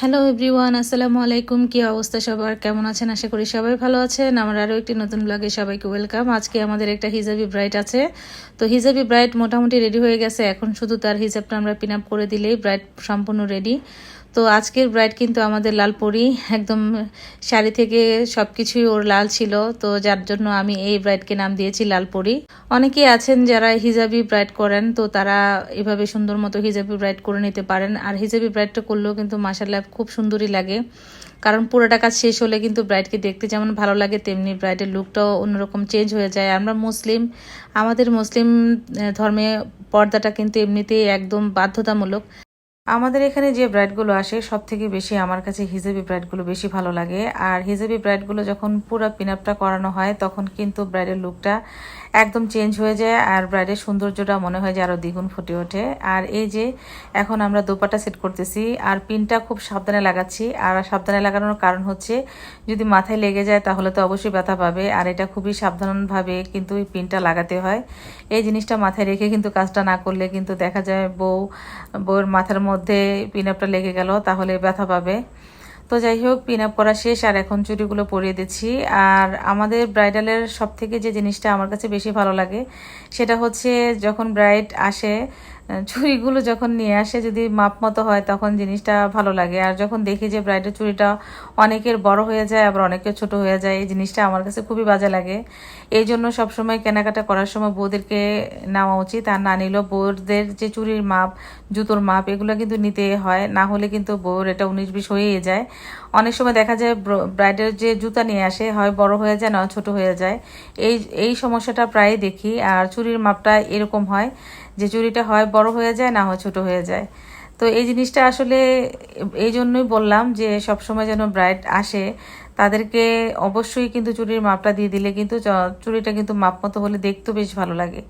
Hello everyone আসসালামু আলাইকুম কী অবস্থা সবার? কেমন আছেন? আশা করি সবাই ভালো আছেন। আমার আরও একটি নতুন ব্লগে সবাইকে ওয়েলকাম আজকে আমাদের একটা হিজাবি ব্রাইট আছে। তো হিজাবি ব্রাইট মোটামুটি রেডি হয়ে গেছে। এখন শুধু তার হিজাবটা আমরা পিন আপ করে দিলেই ব্রাইট সম্পূর্ণ রেডি তো আজকের ব্রাইড কিন্তু আমাদের লাল পরি একদম শাড়ি থেকে সব কিছুই ওর লাল ছিল, তো যার জন্য আমি এই ব্রাইডকে নাম দিয়েছি লাল পরি অনেকেই আছেন যারা হিজাবি ব্রাইড করেন, তো তারা এভাবে সুন্দর মতো হিজাবি ব্রাইড করে নিতে পারেন। আর হিজাবি ব্রাইডটা করলেও কিন্তু মাসাল্লাহ খুব সুন্দরই লাগে। কারণ পুরোটা কাজ শেষ হলে কিন্তু ব্রাইডকে দেখতে যেমন ভালো লাগে, তেমনি ব্রাইডের লুকটাও অন্যরকম চেঞ্জ হয়ে যায়। আমরা মুসলিম, আমাদের মুসলিম ধর্মে পর্দাটা কিন্তু এমনিতেই একদম বাধ্যতামূলক। আমাদের এখানে যে ব্রাইডগুলো আসে সব থেকে বেশি আমার কাছে হিজাবি ব্রাইডগুলো বেশি ভালো লাগে। আর হিজাবি ব্রাইডগুলো যখন পুরো পিন আপটা করানো হয়, তখন কিন্তু ব্রাইডের লুকটা একদম চেঞ্জ হয়ে যায় আর ব্রাইডের সৌন্দর্যটা মনে হয় যে আরও দ্বিগুণ ফুটে ওঠে। আর এই যে এখন আমরা দোপাটা সেট করতেছি, আর পিনটা খুব সাবধানে লাগাচ্ছি। আর সাবধানে লাগানোর কারণ হচ্ছে, যদি মাথায় লেগে যায় তাহলে তো অবশ্যই ব্যথা পাবে। আর এটা খুবই সাবধানভাবে কিন্তু এই পিনটা লাগাতে হয়। এই জিনিসটা মাথায় রেখে কিন্তু কাজটা না করলে কিন্তু দেখা যায় বউ, বউয়ের মাথার মধ্যে পিন আপটা লেগে গেল, তাহলে ব্যথা পাবে। তো যাই হোক পিন আপ করা শেষ, আর এখন চুড়িগুলো পরিয়ে দিচ্ছি। আর আমাদের ব্রাইডালের সব থেকে যে জিনিসটা আমার কাছে বেশি ভালো লাগে, সেটা হচ্ছে যখন ব্রাইড আসে চুড়িগুলো যখন নিয়ে আসে, যদি মাপ মতো হয়, তখন জিনিসটা ভালো লাগে। আর যখন দেখি যে ব্রাইডের চুড়িটা অনেকের বড় হয়ে যায়, আবার অনেকের ছোট হয়ে যায়, এই জিনিসটা আমার কাছে খুবই বাজে লাগে। এই জন্য সবসময় কেনাকাটা করার সময় বউদেরকে নেওয়া উচিত। আর না নিলেও বউদের যে চুরির মাপ, জুতোর মাপ, এগুলো কিন্তু নিতে হয়। না হলে কিন্তু বউর এটা উনিশ বিশ হয়েই যায়। অনেক সময় দেখা যায় ব্রাইডের যে জুতা নিয়ে আসে, হয় বড় হয়ে যায়, না ছোট হয়ে যায়। এই এই সমস্যাটা প্রায় দেখি। আর চুরির মাপটা এরকম হয় যে চুরিটা হয় বড় হয়ে যায়, না হয় ছোট হয়ে যায়। তো এই জিনিসটা আসলে এই জন্যই বললাম যে সবসময় যেন ব্রাইড আসে। তাদেরকে অবশ্যই কিন্তু চুরির মাপটা দিয়ে দিলে কিন্তু চুরিটা কিন্তু মাপ মতো হলে দেখতেও বেশ ভালো লাগে।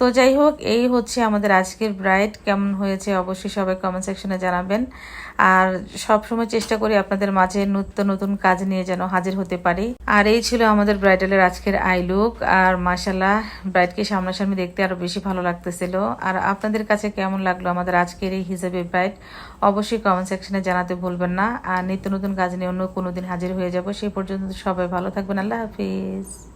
তো যাই হোক, এই হচ্ছে আমাদের আজকের ব্রাইড কেমন হয়েছে অবশ্যই সবাই কমেন্ট সেকশনে জানাবেন। আর সব সময় চেষ্টা করি আপনাদের মাঝে নিত্য নতুন কাজ নিয়ে যেন হাজির হতে পারি। আর এই ছিল আমাদের ব্রাইডালের আজকের আই লুক আর মাসাল্লাহ ব্রাইডকে সামনাসামনি দেখতে আরও বেশি ভালো লাগতেছিল। আর আপনাদের কাছে কেমন লাগল আমাদের আজকের এই হিসেবে ব্রাইড অবশ্যই কমেন্ট সেকশনে জানাতে ভুলবেন না। আর নিত্য নতুন কাজ নিয়ে অন্য কোনো দিন হাজির হয়ে যাব। সেই পর্যন্ত সবাই ভালো থাকবেন। আল্লাহ হাফিজ।